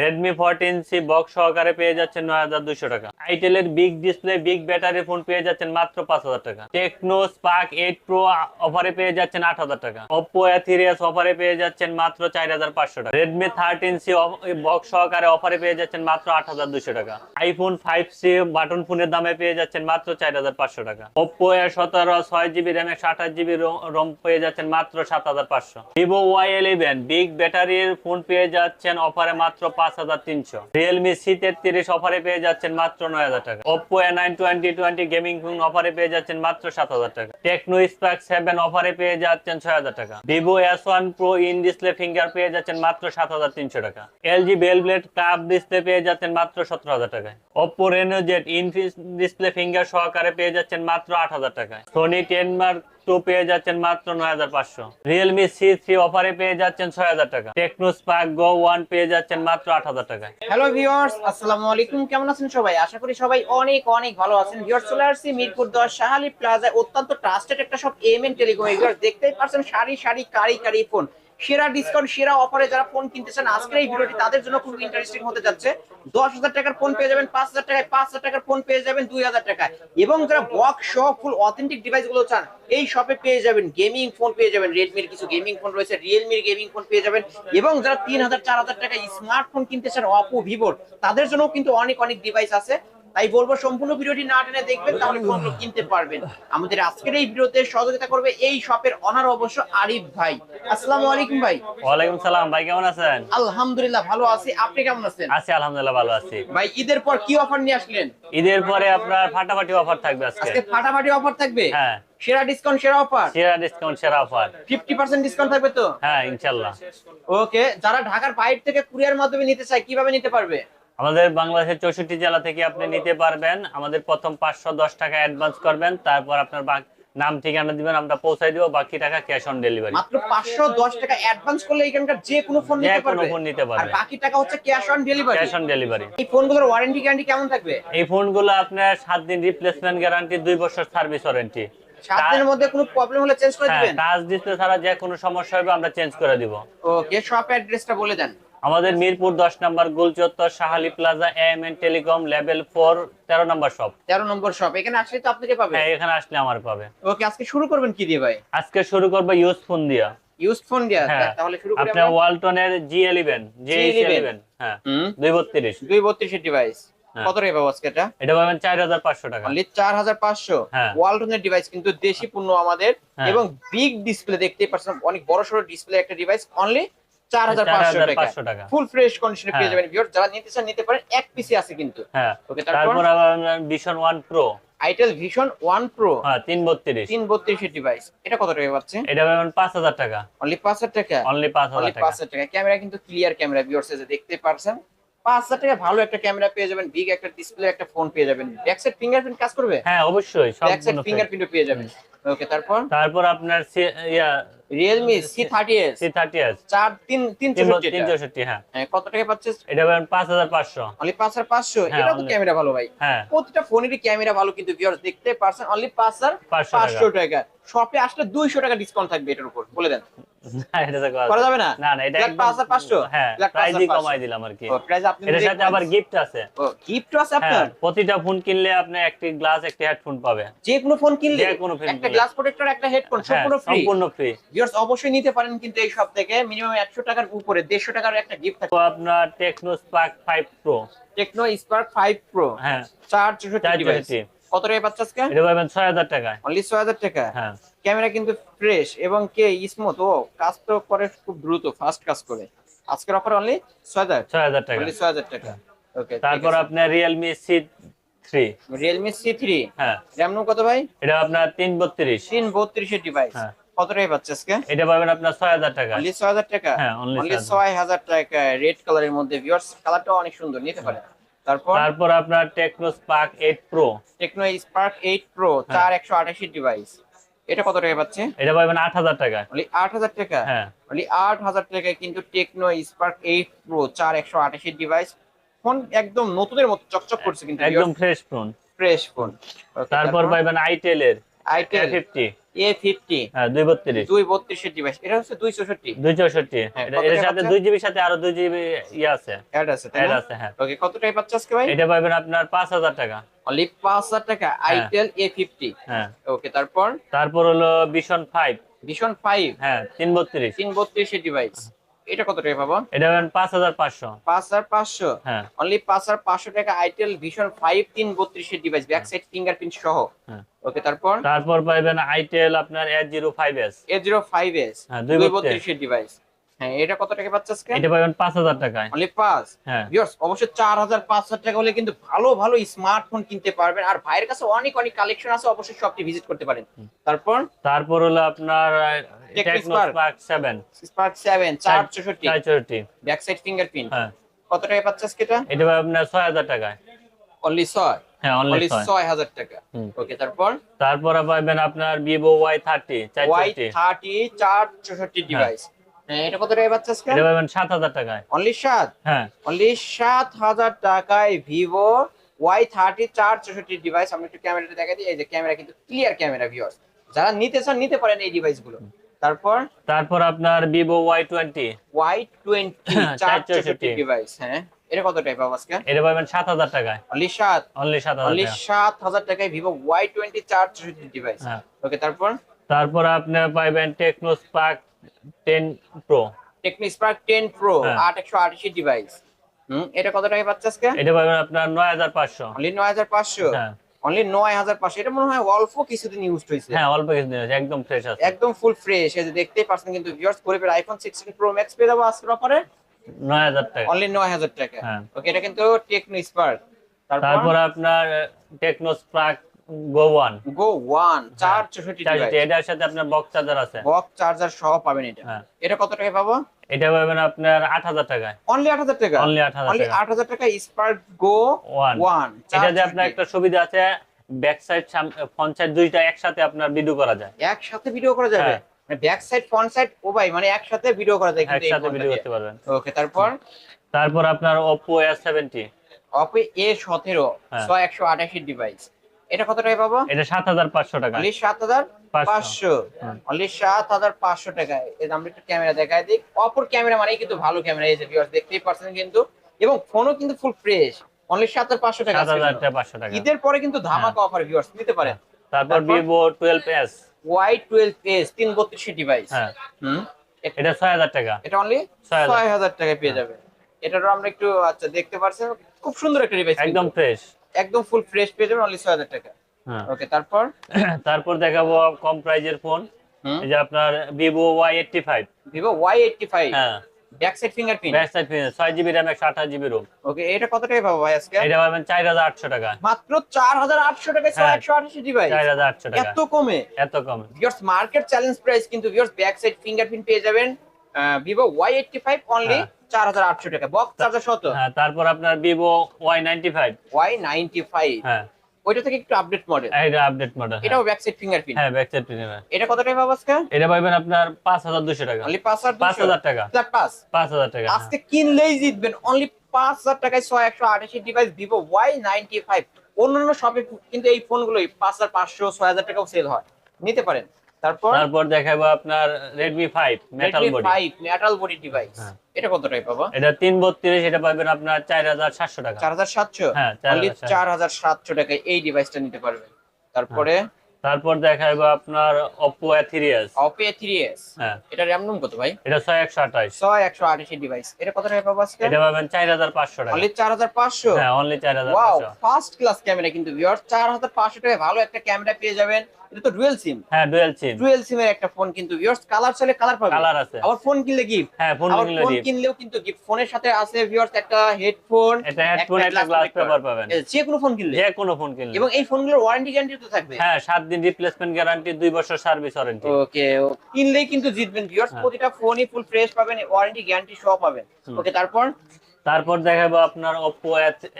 Redmi fourteen C box সহকারে পেয়ে যাচ্ছেন নয় হাজার দুশো টাকা। আইটেলের big display big battery phone পেয়ে যাচ্ছেন মাত্র পাঁচ হাজার টাকা। টেকনো স্পার্ক এইট প্রো অফারে পেয়ে যাচ্ছেন আট হাজার টাকা। ওপো এ থ্রি এস অফারে পেয়ে যাচ্ছেন মাত্র চার হাজার পাঁচশো টাকা। রেডমি থার্টিন সি বক্স সহকারে অফারে পেয়ে যাচ্ছেন মাত্র আট হাজার দুশো টাকা। আইফোন ফাইভ সি বাটন ফোনের দামে পেয়ে যাচ্ছেন মাত্র চার হাজার পাঁচশো টাকা। ওপো এ সতেরো ছয় জিবি র্যাম একশো আঠাশ জিবি রোম পেয়ে যাচ্ছেন মাত্র সাত হাজার পাঁচশো। ভিভো ওয়াই ইলেভেন বিগ ব্যাটারির ফোন পেয়ে যাচ্ছেন অফারে মাত্র পাঁচ হাজার তিনশো। রিয়েলমি সি তেত্রিশ অফারে পেয়ে যাচ্ছেন মাত্র নয় হাজার টাকা। Oppo A nine twenty twenty gaming phone অফারে পেয়ে যাচ্ছেন মাত্র সাত হাজার টাকা। টেকনো স্পার্ক সেভেন অফারে পেয়ে যাচ্ছেন ছয় হাজার টাকা। Vivo S one pro in display finger পেয়ে যাচ্ছেন মাত্র সাত হাজার তিনশো টাকা। এলজি বেলব্লেড কাপ ডিসপ্লে পেয়ে যাচ্ছেন মাত্র সতেরো হাজার টাকায়। Oppo Reno Z in display finger সহকারে পেয়ে যাচ্ছেন মাত্র আট হাজার টাকায়। সোনি টেন মার্ক টু পেয়ে যাচ্ছেন মাত্র নয় হাজার পাঁচশো। রিয়েলমি সি থ্রি অফারে পেয়ে যাচ্ছেন ছয় হাজার টাকা। টেকনো স্পার্ক গো ওয়ান পেয়ে যাচ্ছেন মাত্র আট হাজার টাকা। হ্যালো ভিউয়ার্স আসসালামু আলাইকুম। কেমন আছেন সবাই? আশা করি সবাই অনেক অনেক ভালো আছেন। ভিউয়ার্স চলে আসছি মিরপুর দশ শাহালি প্লাজায়। অত্যন্ত ট্রাস্টেড একটা সব এমএন টেলিকম ভিউয়ার্স দেখতেই পারছেন সারি সারি কারি কারি ফোন সেরা ডিসকাউন্ট সেরা অফারে যারা ফোন কিনতে চান আজকের এই ভিডিওটি তাদের জন্য খুব ইন্টারেস্টিং হতে যাচ্ছে। দশ হাজার টাকার ফোন পেয়ে যাবেন, পাঁচ হাজার টাকায় পাঁচ হাজার টাকার ফোন পেয়ে যাবেন, দুই হাজার টাকায়। এবং যারা বক্স সহ ফুল অথেন্টিক ডিভাইসগুলো চান, এই শপে পেয়ে যাবেন গেমিং ফোন পেয়ে যাবেন রেডমির কিছু গেমিং ফোন রয়েছে রিয়েলমির গেমিং ফোন পেয়ে যাবেন। এবং যারা তিন হাজার, চার হাজার টাকা স্মার্টফোন কিনতে চান অপো ভিভোর তাদের জন্য কিন্তু অনেক অনেক ডিভাইস আছে। তাই বলব সম্পূর্ণ ভিডিওটি না টেনে দেখবেন তাহলে ফোনগুলো কিনতে পারবেন আমাদের আজকের এই ভিডিওতে সহযোগিতা করবে এই শপের অনার অবশ্য আরিফ ভাই। আসসালামু আলাইকুম ভাই। ওয়ালাইকুম সালাম ভাই কেমন আছেন? আলহামদুলিল্লাহ ভালো আছি। আপনি কেমন আছেন? আছি আলহামদুলিল্লাহ ভালো আছি। ভাই ঈদের পর কি অফার নিয়ে আসলেন? ঈদের পরে আপনার ফাটাফাটি অফার থাকবে আজকে। আজকে ফাটাফাটি অফার থাকবে? হ্যাঁ। সেরা ডিসকাউন্ট সেরা অফার সেরা ডিসকাউন্ট সেরা অফার ফিফটি পার্সেন্ট ডিসকাউন্ট থাকবে তো? হ্যাঁ ইনশাল্লাহ। ওকে যারা ঢাকার বাইরে থেকে কুরিয়ার মাধ্যমে নিতে চায় কীভাবে নিতে পারবে? আমাদের বাংলাদেশের চৌষট্টি জেলা থেকে আপনি নিতে পারবেন। আমাদের প্রথম পাঁচশো দশ টাকা অ্যাডভান্স করবেন তারপর আপনার নাম ঠিকানা দিবেন আমরা পৌঁছাই দিব বাকি টাকা ক্যাশ অন ডেলিভারি মাত্র পাঁচশো দশ টাকা অ্যাডভান্স করলে এখানকার যে কোনো ফোন নিতে কোনো ফোন নিতে আর পারবে বাকি টাকা হচ্ছে cash on delivery cash on delivery এই ফোনগুলোর ওয়ারেন্টি গ্যারান্টি কেমন থাকবে? এই ফোনগুলো আপনার সাত দিন রিপ্লেসমেন্ট গ্যারান্টি দুই বছর সার্ভিস ওয়ারেন্টি সাত দিনের মধ্যে কোনো প্রবলেম হলে চেঞ্জ করে হ্যাঁ দিবেন? টাচ ডিসপ্লে ছাড়া যে কোনো সমস্যা হবে আমরা চেঞ্জ করে দিব। ওকে শপ অ্যাড্রেসটা বলে দেন। আমাদের মিরপুর দশ নম্বর গোলচত্বর Sahali plaza M N telecom level four তেরো নম্বর শপ তেরো নম্বর শপ এখানে আসলে তো আপনাকে পাবে। হ্যাঁ এখানে আসলে আমার পাবে। ওকে আজকে শুরু করবেন কি দিয়ে ভাই? আজকে শুরু করব ইউজ ফোন দিয়া। ইউজ ফোন দিয়া? হ্যাঁ। তাহলে শুরু করি আপনার ওয়ালটনের জি ইলেভেন জি ইলেভেন হ্যাঁ। দুই বত্রিশ। দুই বত্রিশের ডিভাইস হ্যাঁ। কত রে বাবু আজকে এটা? এটা পাবেন চার হাজার পাঁচশো টাকা। অনলি চার হাজার পাঁচশো। ওয়ালটনের ডিভাইস কিন্তু দেশি পণ্য আমাদের। এবং বিগ ডিসপ্লে দেখতেই পাচ্ছেন অনেক বড় সড়ো ডিসপ্লে একটা ডিভাইস অনলি 4,500 টাকা টাকা। ফুল ফ্রেশ কন্ডিশনে পেয়ে হ্যাঁ। যাবেন ভিউয়ার যারা নিতে চান নিতে পারেন এক পিসি আছে কিন্তু। হ্যাঁ। ওকে তারপর? তারপর আপনার vision one pro Itel vision one pro হ্যাঁ ডিভাইস এটা কত টাকা পাচ্ছে? এটা পাবেন অনলি অনলি অনলি ক্যামেরা কিন্তু ক্লিয়ার ক্যামেরা ভিউয়ার্স দেখতে পারছেন। পাঁচ হাজার টাকা ভালো একটা ক্যামেরা পেয়ে যাবেন বিগ একটা ডিসপ্লে একটা ফোন পেয়ে যাবেন। ব্যাক সাইড ফিঙ্গারপ্রিন্ট কাজ করবে? হ্যাঁ অবশ্যই সব ব্যাক সাইড ফিঙ্গারপ্রিন্ট পেয়ে যাবেন। ওকে তারপর? তারপর আপনার ইয়া তিন তিন চৌষট্টি তিন এটা। চৌষট্টি হ্যাঁ। কত টাকা পাচ্ছে এটা পাবেন পাঁচ হাজার পাঁচশো। অনলি পাঁচ হাজার পাঁচশো? হ্যাঁ, এটা তো ক্যামেরা ভালো ভাই। হ্যাঁ। প্রতিটা ফোনেরই ক্যামেরা ভালো কিন্তু ভিউয়ার্স দেখতে পারছেন অনলি পাঁচ হাজার 500 পাঁচশো টাকা। শপে আসলে দুইশো টাকা ডিসকাউন্ট থাকবে এটার উপর বলে দেন। করা- করা যাবে না? না না এটা 5,500? হ্যাঁ প্রাইসই কমাই দিলাম আর কি। ও, আপনি এটার সাথে আবার গিফট আছে। ও গিফট আছে হ্যাঁ আপনার? প্রতিটা ফোন কিনলে আপনি একটি গ্লাস একটি হেডফোন পাবে যে কোনো ফোন কিনলে? যে কোনো phone একটা গ্লাস প্রোটেক্টর একটা হেডফোন হ্যাঁ সম্পূর্ণ ফ্রি সম্পূর্ণ ফ্রি ভিউয়ার্স অবশ্যই নিতে পারেন কিন্তু এই সব থেকে। মিনিমাম একশো টাকার উপরে দেড়শো টাকার একটা গিফট থাকে তো আপনার Tecno Spark pro Tecno Spark pro হ্যাঁ। চার চৌষট্টি চার ডিভাইস কত টাকা পাচ্ছে আজকে? এটা পাবেন ছয় হাজার টাকায়। অনলি ছয় হাজার টাকা? হ্যাঁ। ক্যামেরা কিন্তু ফ্রেশ এবং কে স্মুথ ও কাজ তো করে খুব দ্রুত ফাস্ট কাজ করে। আজকের অফার অনলি ছয় হাজার? ছয় হাজার টাকা। ছয় হাজার টাকা। ওকে তারপর আপনার Realme C three Realme C three হ্যাঁ। র্যাম কত ভাই? এটা আপনার তিন বত্রিশ। তিন বত্রিশের ডিভাইস হ্যাঁ। কত টাকা পাচ্ছে আজকে? এটা পাবেন আপনার ছয় হাজার টাকা। অনলি ছয় হাজার টাকা? হ্যাঁ, অনলি ছয় হাজার। টাকা রেড কালারের মধ্যে ভিউয়ার্স কালারটা অনেক সুন্দর নিতে পারেন তারপর? তারপর আপনার Tecno Spark eight pro Tecno Spark eight pro হ্যাঁ। চার একশো আঠাশি ডিভাইস এটা কত টাকা পাচ্ছে? এটা পাবেন মানে 8000 টাকা। অনলি 8000 টাকা? হ্যাঁ। অনলি 8000 টাকায় কিন্তু টেকনো স্পার্ক 8 প্রো 4128 এর ডিভাইস ফোন একদম নতুনের মতো চকচক করছে কিন্তু একদম ফ্রেশ ফোন ফ্রেশ ফোন তারপর পাবেন মানে আইটেল এর। আইটেল 50 আপনার পাঁচ হাজার টাকা। অনলি পাঁচ হাজার টাকা। আইটেল এ ফিফটি হ্যাঁ। ওকে তারপর? তারপর হলো ফাইভ ফাইভ হ্যাঁ তিন বত্রিশ। তিন বত্রিশের ডিভাইস এটা কত টাকা পাবো? এটা পাবেন পাঁচ হাজার পাঁচশো। পাঁচ হাজার পাঁচশো? হ্যাঁ। অনলি পাঁচ হাজার পাঁচশো টাকা আইটেল ভীষণ ফাইভ তিন বত্রিশের ডিভাইস ব্যাক সাইড ফিঙ্গারপ্রিন্ট সহ। হ্যাঁ। ওকে তারপর? তারপর পাবেন আইটেল আপনার eight zero five S A zero five S হ্যাঁ, দুই দুই বত্রিশ। বত্রিশের ডিভাইস হ্যাঁ এটা কত টাকা পাচ্ছে আজকে? এটা পাবেন পাঁচ হাজার টাকায়। অনলি পাঁচ? হ্যাঁ। ভিউয়ার্স হাজার পাঁচ হাজার টাকা হলে কিন্তু ভালো ভালো স্মার্টফোন কিনতে পারবেন। আর ভাইয়ের কাছে অনেক অনেক কালেকশন আছে অবশ্যই শপটি ভিজিট করতে পারেন। তারপর? তারপর হলো আপনার Tecno. Spark seven Spark seven চার চৌষট্টি। চারষট্টি ব্যাক সাইড ফিঙ্গারপ্রিন্ট হ্যাঁ। কত টাকা পাচ্ছে আজকে এটা? এটা পাবেন আপনার ছয় হাজার টাকায়। অনলি ছয়? হ্যাঁ অনলি অনলি ছয়। ছয় হাজার টাকা। ওকে তারপর? তারপরে পাবেন আপনার ভিভো ওয়াই থার্টি ওয়াই চারষট্টি থার্টি চার চৌষট্টি ডিভাইস এটা কত টাকা পাচ্ছে আজকে? এটা পাবেন সাত হাজার টাকায়। অনলি সাত? হ্যাঁ। অনলি টাকায় ভিভো ডিভাইস আমরা একটু ক্যামেরাটা দেখা দিই। এই যে ক্যামেরা কিন্তু ক্লিয়ার ক্যামেরা ভিউয়ার্স যারা নিতে চান নিতে পারেন এই ডিভাইসগুলো। তারপর? তারপর আপনার চার চৌষট্টি। 464 ডিভাইস হ্যাঁ এটা কত টাকা পাবো আজকে? এটা পাবেন টাকায়। অনলি অনলি অনলি টাকা। সাত হাজার টাকায় ডিভাইস হ্যাঁ। ওকে তারপর? তারপর আপনি পাইবেন Tecno Spark ten pro. Tecno Spark ten pro হ্যাঁ। আট একশো আটাশি ডিভাইস হুম এটা কত টাকা পাচ্ছে আজকে? এটা পাবেন আপনার নয় হাজার পাঁচশো। অনলি নয় হাজার পাঁচশো? হ্যাঁ। অনলি নয় হাজার পাঁচশো। এটা মনে হয় অল্প কিছুদিন ইউজ হয়েছে। হ্যাঁ অল্প কিছু দিন আছে, একদম ফ্রেশ আছে। একদম ফুল ফ্রেশ এই যে দেখতেই পাচ্ছেন কিন্তু ভিউয়ার্স পরিবার আইফোন সিক্সটিন প্রো ম্যাক্স পেয়ে যাব আজকের অফারে নয় হাজার টাকা। অনলি নয় হাজার টাকা। হ্যাঁ। ওকে এটা কিন্তু টেকনো স্পার্ক তারপর? তারপর আপনার Tecno Spark go one go one চার চৌষট্টি এটার সাথে আপনার বক্স চার্জার আছে। বক্স চার্জার সহ পাবেন এটা। হ্যাঁ। এটা কত টাকা পাবো? এটা পাবেন আপনার আট হাজার টাকায়। অনলি আট হাজার টাকা? অনলি আট হাজার টাকা। আট হাজার টাকা স্পার্ক গো ওয়ান এটা যে আপনার একটা সুবিধা আছে ব্যাক সাইড ফ্রন্ট সাইড দুইটা একসাথে আপনার ভিডিও করা যায়। একসাথে ভিডিও করা যাবে? ব্যাক সাইড ফ্রন্ট সাইড ও ভাই মানে একসাথে ভিডিও করা যায় কিন্তু একসাথে ভিডিও করতে পারবেন। ওকে তারপর? তারপর আপনার Oppo S70 অপে এ সতেরো হ্যাঁ। ছয় একশো আটাশি ডিভাইস এটা কত টাকা পাবো? এটা সাত হাজার পাঁচশো টাকা। অনলি সাত হাজার পাঁচশো। পাঁচশো। হুম। অনলি সাত হাজার পাঁচশো টাকায়। এই আমরা একটু ক্যামেরা দেখাই দিই অপর ক্যামেরা মানে কিন্তু ভালো ক্যামেরা এই যে ভিউয়ার্স দেখতেই পারছেন কিন্তু। এবং ফোনও কিন্তু ফুল ফ্রেশ অনলি সাত হাজার পাঁচশো টাকা। সাত হাজার আজকের জন্য। পাঁচশো টাকা। ঈদের পরে কিন্তু ধামাকা অফার ভিউয়ার্স নিতে পারেন। তারপর টুয়েলভ এস তিন বত্রিশ ডিভাইস হ্যাঁ। হুম? এটা ছয় হাজার টাকা। এটা অনলি ছয় হাজার। টাকায় পেয়ে যাবে এটারও আমরা একটু আচ্ছা দেখতে পারছেন। খুব সুন্দর একটা ডিভাইস একদম ফ্রেশ একদম ফুল ফ্রেশ পেয়ে যাবেন অনলি ছয় হাজার টাকা। হ্যাঁ। ওকে তারপর? তারপর দেখাবো কম প্রাইজের ফোন এই যে আপনার ভিভো ওয়াই এইটটি ফাইভ হ্যাঁ। Back side fingerprint back side ছয় জিবি র্যাম একশো আঠাশ জিবি রোম ওকে এটা কত টাকা পাবো ভাই আজকে? এটা পাবেন চার হাজার আটশো টাকা। মাত্র চার হাজার আটশো টাকায় ছয় হ্যাঁ। একশো চার হাজার আটশো টাকা। এত কমে? এত কমে। ভিউয়ার্স মার্কেট চ্যালেঞ্জ প্রাইস কিন্তু ভিউয়ার্স ব্যাক সাইড ফিঙ্গারপ্রিন্ট পেয়ে যাবেন। Vivo Y eighty five only হ্যাঁ। চার হাজার আটশো টাকা। বক্স চার্জার শত হ্যাঁ তারপর আপনার Vivo Y ninety five Y ninety five হ্যাঁ। ওইটা থেকে একটু আপডেট মডেল এটা আপডেট মডেল এটাও ব্যাক সাইড ফিঙ্গারপ্রিন্ট হ্যাঁ ব্যাক সাইড এটা কত টাকা পাবো আজকে? এটা পাবেন আপনার পাঁচ হাজার দুশো টাকা। অনলি পাঁচ হাজার পাঁচ হাজার টাকা। হাজার পাঁচ পাঁচ হাজার টাকা হ্যাঁ। আজকে কিনলেই জিতবেন। অনলি পাঁচ হাজার টাকায় ছয় একশো আঠাশি device Vivo Y ninety five অন্যান্য শপে কিন্তু এই ফোনগুলোই পাঁচ হাজার পাঁচশো ছয় হাজার টাকাও সেল হয়। নিতে পারেন। তারপর? তারপর দেখাবো আপনার Redmi five metal body five metal body device হ্যাঁ। এটা কত টাকা পাবো? এটা তিন বত্রিশ এটা পাবেন আপনার চার হাজার সাতশো টাকা। চার হাজার সাতশো? হ্যাঁ, অনলি 4700 চার হাজার সাতশো টাকায় এই ডিভাইসটা নিতে পারবেন। তারপরে? তারপর দেখাবো আপনার Oppo A3s অপে থ্রি এস হ্যাঁ। এটা র্যাম রুম কত ভাই? এটা ছয় একশো আঠাশ। ছয় একশো আঠাশি ডিভাইস এটা কত টাকা পাবো আজকে? এটা পাবেন চার হাজার পাঁচশো টাকা। অনলি চার হাজার পাঁচশো? হ্যাঁ অনলি চার হাজার ওয়াও পাঁচশো। ফার্স্ট ক্লাস ক্যামেরা কিন্তু ভিউয়ার চার হাজার পাঁচশো টাকায় ভালো একটা ক্যামেরা পেয়ে যাবেন। এটা তো ডুয়েল সিম হ্যাঁ ডুয়েল সিম ডুয়েল সিমের একটা ফোন কিন্তু ভিউয়ার্স কালার চাইলে কালার পাবে। কালার আছে। আবার ফোন কিনলে গিফট হ্যাঁ ফোন কিনলে ফোন কিনলেও কিন্তু গিফট ফোনের সাথে আছে ভিউয়ার্স একটা হেডফোন এটা হেডফোন একটা গ্লাস পেপার পাবেন। যে কোনো ফোন কিনলে। যে কোনো ফোন কিনলে। এবং এই ফোনগুলোর ওয়ারেন্টি গ্যারান্টি তো থাকবে। হ্যাঁ সাত দিন রিপ্লেসমেন্ট গ্যারান্টি দুই বছর সার্ভিস ওয়ারেন্টি ওকে কিনলেই কিন্তু জিতবেন ভিউয়ার্স হ্যাঁ। প্রতিটা ফোনই ফুল ফ্রেশ পাবেন ওয়ারেন্টি গ্যারান্টি সহ পাবেন। ওকে তারপর? তারপর দেখাবো আপনার Oppo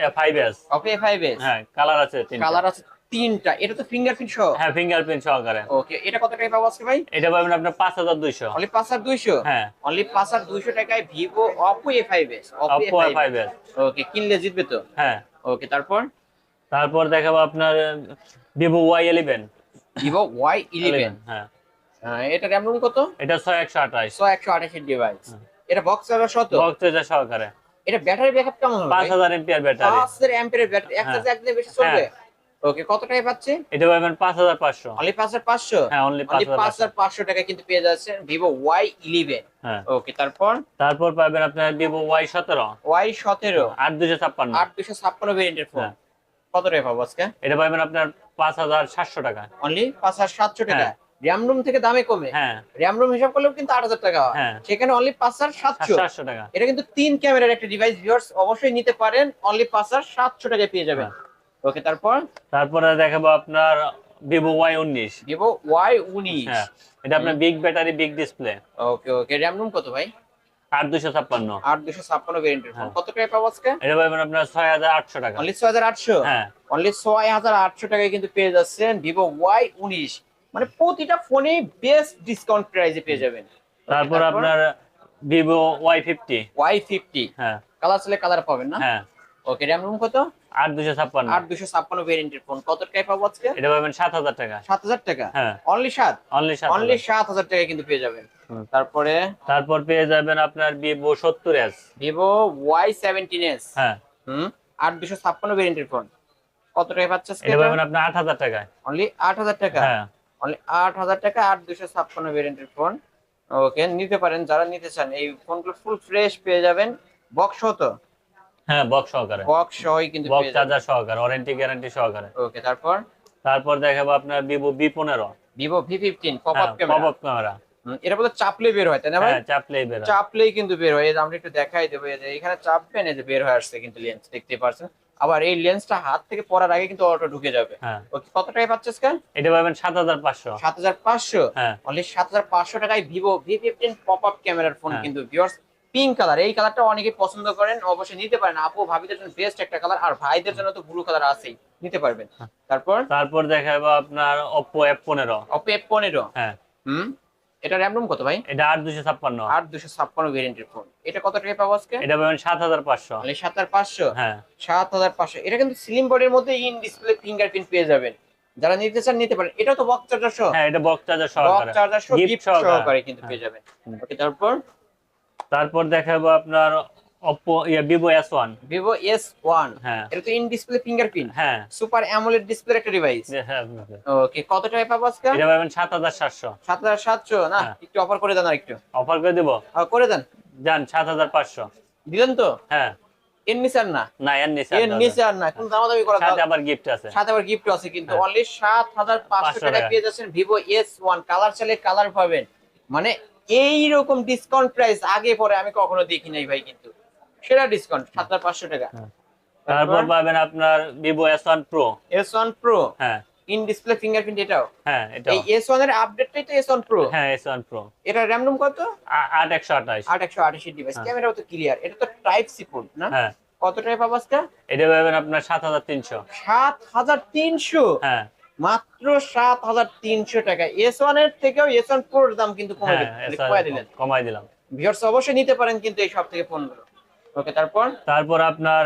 A5s okay five S হ্যাঁ কালার আছে তিনটা। কালার আছে তিনটা এটা তো ফিঙ্গারপ্রিন্ট সহ? হ্যাঁ ফিঙ্গারপ্রিন্ট সহকারে। ওকে এটা কত টাকা পাবো আজকে ভাই? এটা পাবেন আপনার পাঁচ হাজার দুইশো। অনলি পাঁচ হাজার দুইশো? হ্যাঁ। অনলি পাঁচ হাজার দুইশো টাকায় Vivo Oppo A five Oppo A5s okay কিনলে জিতবে তো? হ্যাঁ। ওকে তারপর? তারপর দেখাবো আপনার Vivo Y eleven Vivo Y eleven হ্যাঁ। এটা র্যাম রুম কত? এটা ছয় একশো আঠাশ। ছয় একশো আঠাশের ডিভাইস হ্যাঁ। এটা বক্স চার্জার শত বক্স চার্জার সহকারে। এটা ব্যাটারি ব্যাকআপ কেমন হবে পাঁচ হাজার এমপিআর ব্যাটারি পাঁচ হাজার অ্যাম্পিয়ারের ব্যাটারি এক হ্যাঁ। চার্জে একদিনে বেশি চলবে? ওকে কত টাকায় পাচ্ছে এটা পাবেন পাঁচ হাজার পাঁচশো। অনলি পাঁচ হাজার পাঁচশো? হ্যাঁ অনলি পাঁচ অনলি হাজার পাঁচ পাঁচশো হাজার পাঁচশো টাকা কিন্তু পেয়ে যাচ্ছেন ওয়াই ইলেভেন হ্যাঁ। ওকে তারপর? তারপর পাবেন আপনার আট দুশো ছাপ্পান্ন। আট দুশো ছাপ্পান্ন ভেরিয়েন্টের ফোন হ্যাঁ। কত টাকা পাবো আজকে? এটা পাবেন আপনার পাঁচ হাজার সাতশো টাকা। অনলি পাঁচ হাজার সাতশো টাকা? হ্যাঁ। র্যাম রুম থেকে দামে কমে? হ্যাঁ। র্যাম রুম হিসাব করলেও কিন্তু আট হাজার টাকা হয়। হ্যাঁ। সেখানে অনলি পাঁচ হাজার সাতশো। সাতশো টাকা। এটা কিন্তু তিন ক্যামেরার একটা ডিভাইস ভিউয়ার্স অবশ্যই নিতে পারেন। অনলি পাঁচ হাজার সাতশো টাকায় পেয়ে যাবেন। ওকে তারপর? তারপরে দেখাবো আপনার ভিভো ওয়াই উনিশ। ভিভো ওয়াই উনিশ। হ্যাঁ এটা আপনার big battery big display okay okay RAM ROM কত ভাই? আট দুশো ছাপ্পান্ন। আট দুশো ছাপ্পান্ন ভেরিয়েন্টের ফোন হ্যাঁ। কত টাকায় পাবো আজকে? এটা পাবেন আপনার ছয় হাজার আটশো টাকা। অনলি ছয় হাজার আটশো? হ্যাঁ। অনলি ছয় হাজার আটশো টাকায় কিন্তু পেয়ে যাচ্ছেন ভিভো ওয়াই উনিশ। মানে প্রতিটা ফোনে বেস্ট ডিসকাউন্ট প্রাইসে পেয়ে যাবেন। তারপর আপনার Vivo Y fifty Y fifty হ্যাঁ। কালার চলে কালার পাবেন না? হ্যাঁ। ওকে র্যাম রুম কত? আট দুশো ছাপ্পান্ন। আট দুশো ছাপ্পান্ন ভেরিয়েন্টের ফোন কত টাকায় পাবো আজকে? এটা পাবেন সাত হাজার টাকা। সাত হাজার টাকা? হ্যাঁ। অনলি সাত? অনলি সাত অনলি হাজার। সাত হাজার টাকায় কিন্তু পেয়ে যাবেন। তারপরে? তারপর পেয়ে যাবেন আপনার ভিভো সত্তর S Vivo Y seventeen S হ্যাঁ। হুম। আট দুশো ছাপ্পান্ন ভেরিয়েন্টের ফোন কত টাকায় পাচ্ছে এটা পাবেন আপনার আট হাজার টাকায়। অনলি আট হাজার টাকা? হ্যাঁ। অনলি আট হাজার টাকা আট দুশো ছাপ্পান্ন ভেরিয়েন্টের ফোন ওকে নিতে পারেন। যারা নিতে চান এই ফোনগুলো ফুল ফ্রেশ পেয়ে যাবেন। বক্স হতো হ্যাঁ বক্স সহকারে। বক্স সহই কিন্তু বক্স চার্জার সহকারে ওয়ারেন্টি গ্যারান্টি সহকারে। ওকে তারপর? তারপর দেখাবো আপনার ভিভো পনেরো। ভি ফিফটিন পপ হ্যাঁ up pop camera up camera এটা বলতে চাপলে বের হয় তাই না ভাই? হ্যাঁ চাপলেই বের হয়। চাপলেই কিন্তু বের হয়। আমরা একটু দেখাই দেবো এখানে চাপবেন এই যে বের হয়ে আসছে কিন্তু লেন্স দেখতে পারছেন। আবার এই লেন্সটা হাত থেকে পড়ার আগে কিন্তু অটো ঢুকে যাবে। হ্যাঁ। কত টাকায় পাচ্ছিস কেন এটা পাবেন সাত হাজার পাঁচশো। সাত হাজার পাঁচশো? হ্যাঁ। অনলি সাত হাজার পাঁচশো টাকায় Vivo V fifteen pop up ক্যামেরার ফোন হ্যাঁ। কিন্তু ভিউয়ার্স পিঙ্ক কালার এই কালারটা অনেকে পছন্দ করেন অবশ্যই নিতে পারেন। আপু ভাবিদের জন্য বেস্ট একটা কালার আর ভাইদের জন্য তো ব্লু কালার আছেই নিতে পারবেন। হ্যাঁ। তারপর? তারপর দেখাবো আপনার পনেরো। অপো এফ পনেরো। হ্যাঁ। হুম? এটা র্যাম রুম কত ভাই? এটা আট দুশো ছাপ্পান্ন। আট দুশো ছাপ্পান্ন ভেরিয়েন্টের ফোন এটা কত টাকায় পাবো আজকে? এটা পাবেন সাত হাজার পাঁচশো। অনলি সাত হাজার পাঁচশো। হ্যাঁ। সাত হাজার পাঁচশো। এটা কিন্তু স্লিম বডির মধ্যে ইন ডিসপ্লে ফিঙ্গারপ্রিন্ট পেয়ে যাবেন। যারা নিতে চান নিতে পারেন। এটা তো বক্স চার্জার সহ। হ্যাঁ এটা বক্স চার্জার বক্স সহকারে। চার্জার সহ গিফট সহকারে। সহকারে। কিন্তু হ্যাঁ। পেয়ে যাবেন। ওকে তারপর? তারপর দেখাবো আপনার ওপো ইয়া ওয়ান ভিভো এস ওয়ান হ্যাঁ। এটা তো ইন ডিসপ্লে ফিঙ্গারপ্রিন্ট হ্যাঁ। সুপার অ্যামোলেড ডিসপ্লে একটা ডিভাইস হ্যাঁ, ওকে কত টাকায় পাবো আজকে? এটা পাবেন সাত হাজার সাতশো। সাত হাজার সাতশো না? হ্যাঁ। একটু অফার করে দেন আর একটু অফার করে দিব? হ্যাঁ, করে দেন। যান হাজার পাঁচশো। দিলেন তো? হ্যাঁ। এর নিচে আর না? না এর নিচে এর নিচে আর না। কোন দামাদামি করা সাথে আবার গিফট আছে। সাথে আবার গিফট আছে কিন্তু হ্যাঁ। অনলি সাত হাজার পাঁচশো 500 টাকা টাকা। পেয়ে যাচ্ছেন এস ওয়ান কালার চাইলে কালার পাবেন। মানে এই রকম ডিসকাউন্ট প্রাইস আগে পরে আমি কখনো দেখি নাই ভাই কিন্তু। সেরা ডিসকাউন্ট সাত হাজার পাঁচশো টাকা। হ্যাঁ। তারপর? পাবেন আপনার Vivo S one pro S one pro হ্যাঁ। ইন ডিসপ্লে ফিঙ্গারপ্রিন্ট এটাও? হ্যাঁ এটা এই এস ওয়ানের আপডেটটাই তো এস ওয়ান প্রো হ্যাঁ এস ওয়ান প্রো এটা র্যাম রুম কত? আট একশো আঠাশ। আট একশো আঠাশি ডিভাইস। ক্যামেরাও তো ক্লিয়ার এটা তো টাইপ সি পোর্ট না? হ্যাঁ। কত পাবো আজকে? এটা পাবেন আপনার সাত হাজার তিনশো। সাত হাজার তিনশো? হ্যাঁ। মাত্র সাত হাজার তিনশো টাকা। এস ওয়ানের থেকেও এস ওয়ান প্রোর দাম কিন্তু হ্যাঁ দিলেন। কমায় কমাই দিলাম। ভিউয়ার্স অবশ্যই নিতে পারেন কিন্তু এই সব থেকে ফোনগুলো ওকে তারপর? তারপর আপনার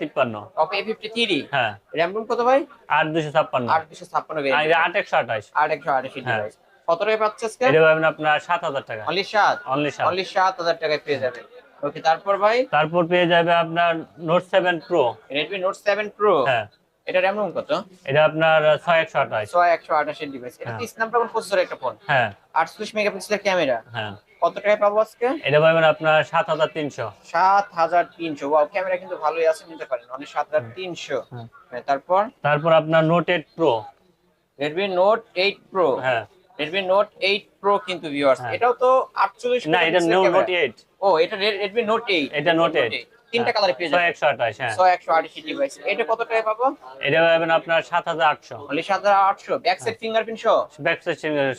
তিপ্পান্ন অপো ফিফটি থ্রি হ্যাঁ। র্যাম রুম কত ভাই? আট দুশো ছাপ্পান্ন। আট দুশো ছাপ্পান্ন আর এটা আট একশো আঠাশ। আট একশো আঠাশি হ্যাঁ। ডিভাইস কত টাকা পাচ্ছে আজকে? এটা পাবেন আপনার সাত হাজার টাকা। অনলি সাত? অনলি সাত। অনলি সাত হাজার টাকায় পেয়ে যাবেন। ওকে তারপর ভাই? তারপর পেয়ে যাবে আপনার Note seven pro Redmi Note seven pro হ্যাঁ। এটা র্যাম রুম কত? এটা আপনার ছয় একশো আঠাশ। ছয় একশো আঠাশের ডিভাইস এটা হ্যাঁ। স্ন্যাপড্রাগন প্রসেসর একটা ফোন হ্যাঁ। আটচল্লিশ মেগাপিক্সেলের ক্যামেরা হ্যাঁ। কত টাকায় পাবো আজকে? এটা পাবেন আপনার হাজার তিনশো। সাত হাজার তিনশো। ওয়াও ক্যামেরা কিন্তু ভালোই আছে নিতে পারেন। হাজার তিনশো। হ্যাঁ। হ্যাঁ, তারপর? তারপর আপনার Note eight pro Redmi Note eight pro হ্যাঁ। রেডমি নোট এইট প্রো কিন্তু ভিউয়ার্স হ্যাঁ। এটাও তো আটচল্লিশ না এটা নোট এইট ও এটা রেডমি নোট এইট এটা নোট এইট তিনটা কালারে পেয়ে যাবেন। একশো আঠাশ হ্যাঁ। ছয় একশো আটাশি ডিভাইস এটা কত টাকায় পাবো? এটা পাবেন আপনার সাত হাজার আটশো। অনলি সাত হাজার আটশো। ব্যাক সাইড ফিঙ্গারপ্রিন্ট সহ? ব্যাক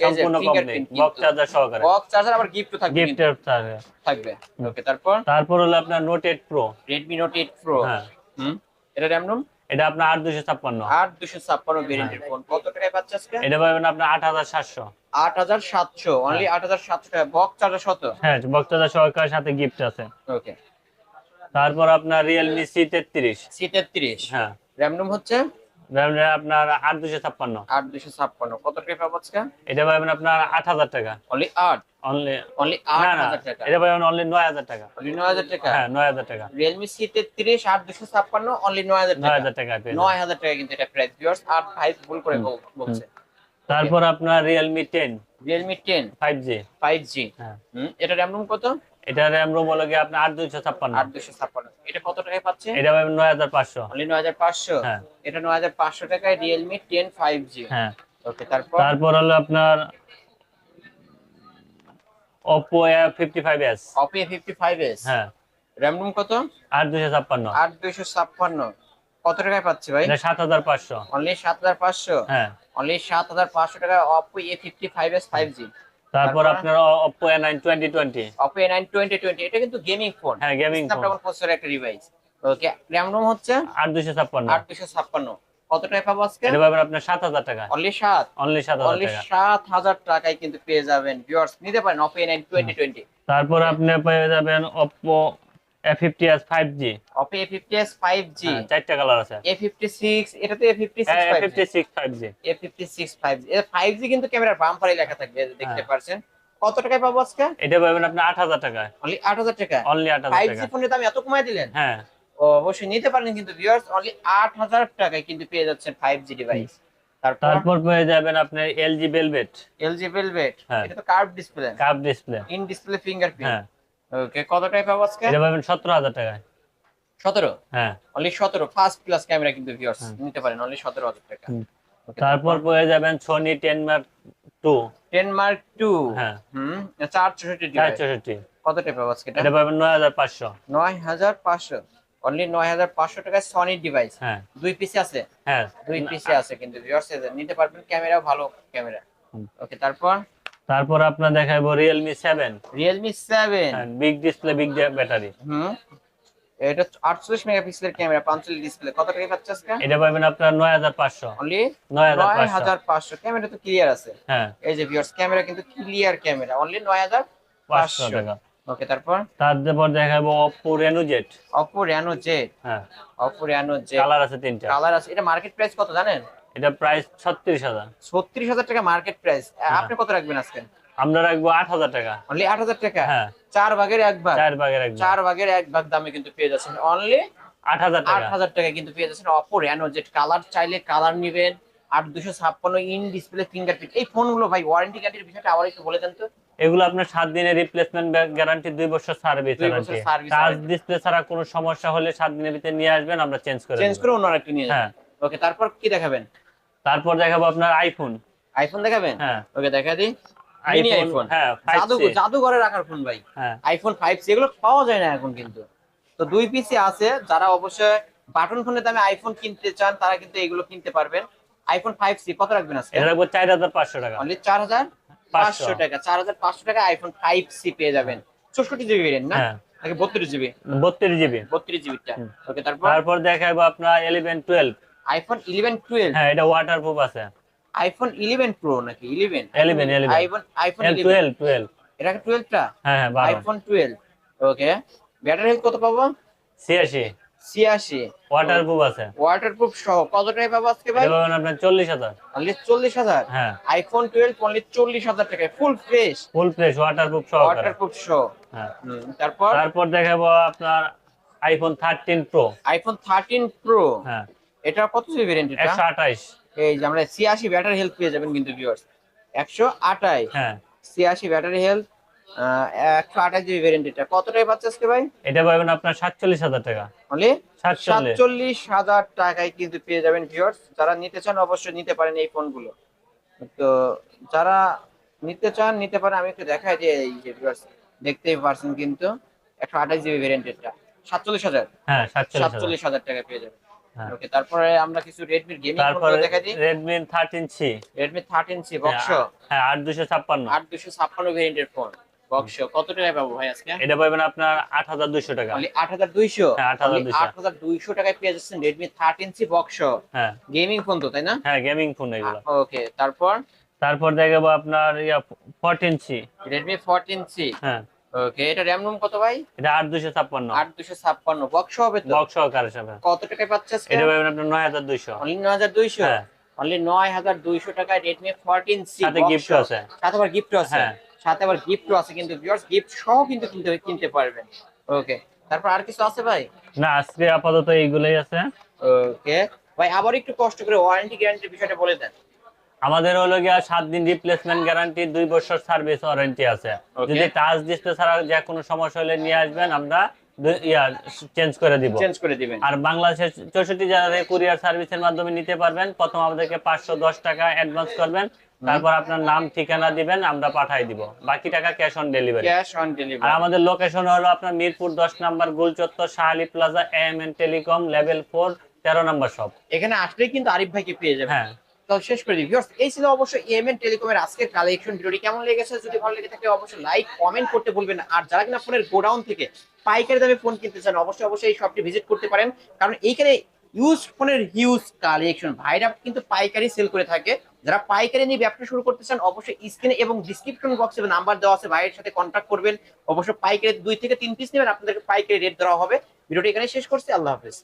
সম্পূর্ণ কমপ্লিট বক্স চার্জার সহকারে। বক্স চার্জার আবার গিফট থাকবে কিন্তু, গিফটের থাকে থাকবে। ওকে তারপর? তারপর হলো আপনার Note eight pro Redmi Note eight pro হ্যাঁ। হুম? এটা র্যাম রুম এটা আপনার আট দুশো ছাপ্পান্ন। আট দুশো ছাপ্পান্ন ভেরিয়েন্টের ফোন কত টাকায় পাচ্ছে আজকে? এটা পাবেন আপনার আট হাজার সাতশো। আট হাজার সাতশো। অনলি আট হাজার সাতশো টাকা। বক্স চার্জার শত হ্যাঁ বক্স চার্জার সহকারে সাথে গিফট আছে। ওকে তারপর আপনার রিয়েলমি সি তেত্রিশ। সি তেত্রিশ। হ্যাঁ। র্যাম রুম হচ্ছে? আপনার আট দুশো ছাপ্পান্ন। আট দুশো ছাপ্পান্ন। কত টাকা পাবো আজকে? এটা পাবেন আপনার আট হাজার টাকা। অনলি আট? অনলি অনলি আট হাজার টাকা। এটা পাবেন অনলি নয় হাজার টাকা। অনলি নয় হাজার টাকা? হ্যাঁ নয় হাজার টাকা। রিয়েলমি সি তেত্রিশ আট দুশো ছাপ্পান্ন অনলি নয় হাজার নয় হাজার টাকা নয় হাজার টাকা কিন্তু এটা প্রাইস ভিউয়ার্স আর ফাইভ ভুল করে বলছে। তারপর আপনার Realme ten Realme ten five G five G হ্যাঁ। এটা র্যাম রুম কত? এটা র্যাম রোম হলো গিয়ে আপনার 8256 8256 এটা কত টাকায় পাচ্ছেন এটা হবে 9500 ওনলি 9500 হ্যাঁ। এটা 9500 টাকায় Realme 10 5G হ্যাঁ। ওকে তারপর? তারপর হলো আপনার Oppo A55s Oppo A55s হ্যাঁ। RAM ROM কত? 8256 8256 কত টাকায় পাচ্ছেন ভাই? এটা 7500 ওনলি 7500 হ্যাঁ। ওনলি 7500 টাকায় Oppo A55s 5G তারপর আপনার Oppo A9 2020 Oppo A9 2020 এটা কিন্তু গেমিং ফোন হ্যাঁ গেমিং ফোন আপনার প্রসেসর একটা ডিভাইস ওকে RAM ROM হচ্ছে? 8256 8256 কত টাকা পাবো আজকে? এটা পাবেন আপনার 7000 টাকা। অনলি 7 অনলি 7000 টাকা। অনলি 7000 টাকায় কিন্তু পেয়ে যাবেন ভিউয়ার্স নিতে পারেন Oppo A9 2020 তারপর আপনি পেয়ে যাবেন Oppo A50s 5G A50s 5G colour আছে। A56 A56 5G A56 5G 5G কিন্তু ক্যামেরার লেখা থাকবে দেখতে হ্যাঁ। পারছেন। কত টাকায় পাবো আজকে? এটা পাবেন আপনি 8000 অনলি 8000 টাকা? অনলি 8000 টাকা। 5G ফোনের দাম এত কমায় দিলেন? হ্যাঁ। অবশ্যই নিতে পারেন কিন্তু ভিউয়ার্স অনলি 8000 টাকায় কিন্তু পেয়ে যাচ্ছেন 5G ডিভাইস তারপর? পেয়ে যাবেন আপনার LG Velvet LG Velvet হ্যাঁ। এটা তো curve display curve display in display fingerprint হ্যাঁ। ওকে কত টাকায় পাবো আজকে? এটা পাবেন সতেরো হাজার টাকায় সতেরো? হ্যাঁ। অনলি সতেরো ফার্স্ট ক্লাস ক্যামেরা কিন্তু ভিউয়ার্স নিতে পারেন অনলি সতেরো হাজার টাকা। তারপর পেয়ে যাবেন Sony ten mark two ten mark two হ্যাঁ। হুম চার চৌষট্টি চার ডিভাইস চৌষট্টি। কত টাকা পাবো আজকে এটা? পাবেন নয় হাজার পাঁচশো। নয় হাজার পাঁচশো। অনলি নয় হাজার পাঁচশো টাকায় সনি ডিভাইস হ্যাঁ। দুই পিসে আছে? হ্যাঁ। দুই পিসে আছে কিন্তু ভিউয়ার্স নিতে পারবেন ক্যামেরা ভালো ক্যামেরা ওকে তারপর? তারপর আপনার দেখাবো Realme seven Realme seven big display big battery হুম। এটা আটচল্লিশ মেগাপিক্সেলের ক্যামেরা পাঁচচল্লিশ ডিসপ্লে কত টাকা পাচ্ছে আজকে? এটা পাবেন আপনার নয় হাজার পাঁচশো। অনলি নয় হাজার নয় পাঁচশো হাজার পাঁচশো। ক্যামেরা তো ক্লিয়ার আছে। হ্যাঁ। এই যে ভিউয়ার্স ক্যামেরা কিন্তু ক্লিয়ার ক্যামেরা অনলি নয় হাজার পাঁচশো। পাঁচশো টাকা। ওকে তারপর? তারপর দেখাবো Oppo Reno Z Oppo Reno Z হ্যাঁ। অপো র্যানো জেড কালার আছে তিনটা। কালার আছে। এটা মার্কেট প্রাইস কত জানেন? এটা প্রাইস ছত্রিশ হাজার। ছত্রিশ হাজার টাকা মার্কেট প্রাইস হ্যাঁ। আপনি কত রাখবেন আজকে? আমরা রাখব আট হাজার টাকা। অনলি আট হাজার টাকা? হ্যাঁ। চার ভাগের এক ভাগ? চার ভাগের একদম চার ভাগের এক ভাগ দামে কিন্তু পেয়ে যাচ্ছেন। অনলি আট হাজার আট টাকা হাজার টাকা কিন্তু পেয়ে যাচ্ছেন অপো র্যানো জেড কালার চাইলে কালার নিবেন আট দুশো ছাপ্পান্ন ইন ডিসপ্লে ফিঙ্গারপ্রিন্ট এই ফোনগুলো ভাই ওয়ারেন্টি গ্যারান্টির বিষয়টা আবার একটু বলে দেন তো। এগুলো আপনার সাত দিনের রিপ্লেসমেন্ট গ্যারান্টি দুই বছর সার্ভিস service টাচ ডিসপ্লে ছাড়া কোনো সমস্যা হলে সাত দিনের ভিতরে নিয়ে আসবেন আমরা চেঞ্জ করে চেঞ্জ করে অন্য আরেকটা নিয়ে হ্যাঁ। যাবেন ওকে তারপর কি দেখাবেন? তারপর দেখাবো আপনার আইফোন আইফোন দেখাবেন? হ্যাঁ। ওকে দেখা দিই। মিনি আইফোন হ্যাঁ জাদু 5C জাদুঘরে রাখার ফোন ভাই। হ্যাঁ। আইফোন ফাইভ সি এগুলো পাওয়া যায় না এখন কিন্তু। তো দুই পিসি আছে যারা অবশ্যই বাটন ফোনের দামে আইফোন কিনতে চান তারা কিন্তু এগুলো কিনতে পারবেন। আইফোন ফাইভ সি কত রাখবেন আজকে? এটা রাখব চার হাজার পাঁচশো টাকা। অনলি চার হাজার পাঁচশো। পাঁচশো। টাকা। চার হাজার পাঁচশো টাকা আইফোন ফাইভ সি পেয়ে যাবেন। চৌষট্টি জিবি ভেরিয়েন্ট না? হ্যাঁ। নাকি বত্রিশ জিবি বত্রিশ জিবি বত্রিশ জিবিটা হুম। ওকে তারপর? তারপর দেখাবো আপনার eleven twelve iPhone eleven twelve হ্যাঁ এটা ওয়াটার প্রুফ আছে। আইফোন ইলেভেন প্রো নাকি? Eleven 11, 11 iPhone iPhone eleven twelve twelve এটা কি টুয়েলভটা হ্যাঁ হ্যাঁ iPhone twelve okay battery health কত পাবো? ছিয়াশি। ছিয়াশি। ওয়াটার প্রুফ আছে। ওয়াটার প্রুফ সহ। কত টাকায় পাবো আজকে ভাই? পাবেন আপনার চল্লিশ হাজার। অনলি চল্লিশ হাজার? হ্যাঁ। আইফোন টুয়েলভ অনলি চল্লিশ হাজার টাকায়। Full fresh full fresh waterproof waterproof water সহ। হ্যাঁ। তারপর? তারপর দেখাবো আপনার iPhone thirteen pro iPhone thirteen pro হ্যাঁ। এটা কত জিবি ভেরিয়েন্ট এটা? একশো আঠাইশ এই যে আমরা ছিয়াশি ব্যাটারি হেলথ পেয়ে যাবেন কিন্তু ভিউয়ার্স একশো আঠাশ। হ্যাঁ। ছিয়াশি ব্যাটারি হেলথ একশো আঠাশ জিবি ভেরিয়েন্ট এটা। কত টাকায় পাচ্ছে আজকে ভাই? এটা পাবেন আপনার সাতচল্লিশ হাজার টাকা। অনলি সাতচল্লিশ। হাজার টাকায় কিন্তু পেয়ে যাবেন ভিউয়ার্স যারা নিতে চান অবশ্যই নিতে পারেন এই ফোনগুলো তো যারা নিতে চান নিতে পারেন আমি একটু দেখাই যে এই যে ভিউয়ার্স দেখতেই পারছেন কিন্তু। একশো আঠাশ জিবি ভেরিয়েন্টেরটা সাতচল্লিশ হাজার। হ্যাঁ সাতচল্লিশ হাজার। সাতচল্লিশ হাজার টাকা পেয়ে যাবেন। ওকে তারপরে আমরা কিছু রেডমির গেমিং তারপরে ফোন দেখা দিই। C Redmi thirteen C box হ্যাঁ আট দুশো ছাপ্পান্ন। আট দুশো ছাপ্পান্ন ভেরিয়েন্টের ফোন বক্স কত টাকায় পাবো ভাই আজকে? এটা পাবেন আপনার আট হাজার দুশো টাকা। অনলি আট হাজার দুইশো? হ্যাঁ, 8,200 আট হাজার দুইশো টাকায় পেয়ে যাচ্ছেন রেডমি থার্টিন সি বক্স হ্যাঁ। গেমিং ফোন তো তাই না? হ্যাঁ গেমিং ফোন এগুলো। ওকে তারপর? তারপর দেখাবো আপনার ইয়া fourteen C Redmi fourteen C হ্যাঁ। ওকে এটা র্যাম রুম কত ভাই? এটা আট দুশো ছাপ্পান্ন। আট দুশো ছাপ্পান্ন বক্স হবে তো বক্স সহকারে সাথে। কত টাকায় পাচ্ছে আজকে? এটা পাবেন আপনার নয় হাজার দুইশো। অনলি নয় হাজার দুইশো? হ্যাঁ। অনলি নয় হাজার দুইশো টাকায় রেডমি ফোরটিন সি সাথে gift আছে। সাথে আবার গিফট আছে। হ্যাঁ। সাথে আবার গিফটও আছে কিন্তু ভিউয়ার্স গিফট সহ কিন্তু কিনতে কিনতে পারবেন। ওকে তারপর আর কিছু আছে ভাই? না আজকে আপাতত এইগুলোই আছে। ওকে ভাই আবার একটু কষ্ট করে ওয়ারেন্টি গ্যারান্টির বিষয়টা বলে দেন। আমাদের হলো গিয়া সাত দিন রিপ্লেসমেন্ট গ্যারান্টি দুই বছর সার্ভিস ওয়ারেন্টি আছে। যদি টাচ ডিসপ্লে ছাড়া যে কোনো সমস্যা হলে নিয়ে আসবেন আমরা চেঞ্জ করে দিব। চেঞ্জ করে দিবেন। আর বাংলাদেশের চৌষট্টি জেলাতে কুরিয়ার সার্ভিসের মাধ্যমে নিতে পারবেন। প্রথম আমাদেরকে পাঁচশো দশ টাকা অ্যাডভান্স করবেন। তারপর আপনার নাম ঠিকানা দিবেন আমরা পাঠাই দিব। বাকি টাকা cash on delivery cash on আর আমাদের লোকেশন হলো আপনার মিরপুর দশ number Gulchattar Shahali plaza M N telecom level four তেরো নাম্বার শপ এখানে আসলেই কিন্তু আরিফ ভাইকে পেয়ে যাবেন। হ্যাঁ। তো শেষ করে দিই। এই ছিল অবশ্যই এমএন টেলিকমের আজকের কালেকশন ভিডিওটি কেমন লেগেছে? যদি ভালো লেগে থাকে, অবশ্যই লাইক কমেন্ট করতে ভুলবেন আর যারা কিনা ফোনের গোডাউন থেকে পাইকারি দামে ফোন কিনতে চান, অবশ্যই অবশ্যই এই শপটি ভিজিট করতে পারেন। কারণ এইখানে ইউজ ফোনের হিউজ কালেকশন ভাইরা কিন্তু পাইকারি সেল করে থাকে। যারা পাইকারি নিয়ে ব্যবসা শুরু করতে চান, অবশ্যই স্ক্রিনে এবং ডিসক্রিপশন বক্সে নাম্বার দেওয়া আছে। ভাইয়ের সাথে কন্ট্যাক্ট করবেন। অবশ্যই পাইকারি দুই থেকে তিন পিস নেবেন। আপনাদেরকে পাইকারি রেট দেওয়া হবে। ভিডিওটি এখানে শেষ করছি। আল্লাহ হাফেজ।